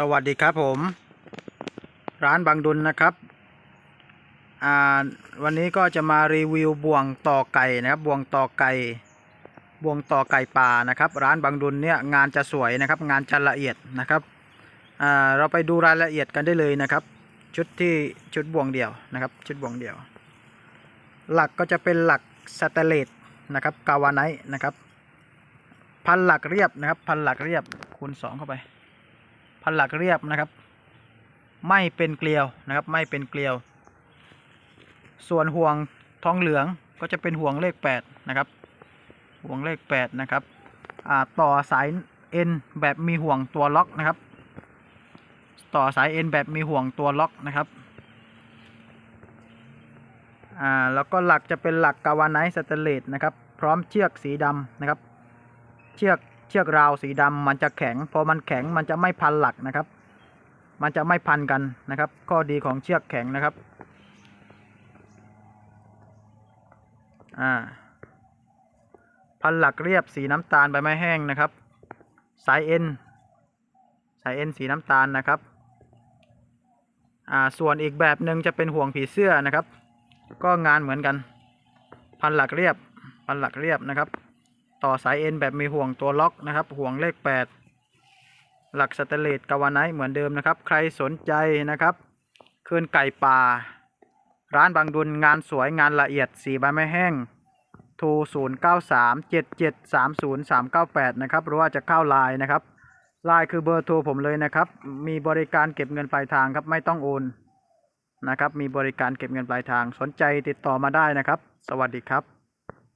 สวัสดีครับผม ร้านบางดุลนะครับอ่าวันนี้ก็จะมารีวิวบ่วงต่อไก่นะครับบ่วงต่อไก่บ่วงต่อไก่ป่านะครับ ร้านบางดุลเนี่ยงานจะสวยนะครับ งานจะละเอียดนะครับอ่าเราไปดูรายละเอียดกันได้เลยนะครับ ชุดที่ชุดบ่วงเดี่ยวนะครับ ชุดบ่วงเดี่ยว หลักก็จะเป็นหลักสแตเลสนะครับกาวาไนท์นะครับ พันหลักเรียบนะครับ พันหลักเรียบคูณสองเข้าไป พันหลักเรียบนะครับ ไม่เป็นเกลียวนะครับ ไม่เป็นเกลียว ส่วนห่วงทองเหลืองก็จะเป็นห่วงเลขแปดนะครับ ห่วงเลขแปดนะครับต่อสายเอ็นแบบมีห่วงตัวล็อกนะครับ ต่อสายเอ็นแบบมีห่วงตัวล็อกนะครับอ่าแล้วก็หลักจะเป็นหลักกาวาไนสเตเลสนะครับ พร้อมเชือกสีดำนะครับ เชือก เชือกราวสีดำมันจะแข็ง พอมันแข็งมันจะไม่พันหลักนะครับ มันจะไม่พันกันนะครับ ข้อดีของเชือกแข็งนะครับ อ่า พันหลักเรียบสีน้ำตาลใบไม้แห้งนะครับ สายเอ็นสายเอ็นสีน้ำตาลนะครับ อ่า ส่วนอีกแบบหนึ่งจะเป็นห่วงผีเสื้อนะครับ ก็งานเหมือนกัน พันหลักเรียบ พันหลักเรียบนะครับ ต่อสายเอ็นแบบมีห่วงตัวล็อกนะครับห่วงเลข 8 หลักสเตนเลสกาวาไนเหมือนเดิมนะครับ ใครสนใจนะครับคืนไก่ป่า ร้านบางดุลงานสวยงานละเอียดสีใบไม้แห้งโทร0 9 3 7 7 3 0 3 9 8 นะครับ หรือว่าจะเข้าไลน์นะครับไลน์คือเบอร์โทรผมเลยนะครับ มีบริการเก็บเงินปลายทางครับ ไม่ต้องโอน นะครับ มีบริการเก็บเงินปลายทาง สนใจติดต่อมาได้นะครับ สวัสดีครับ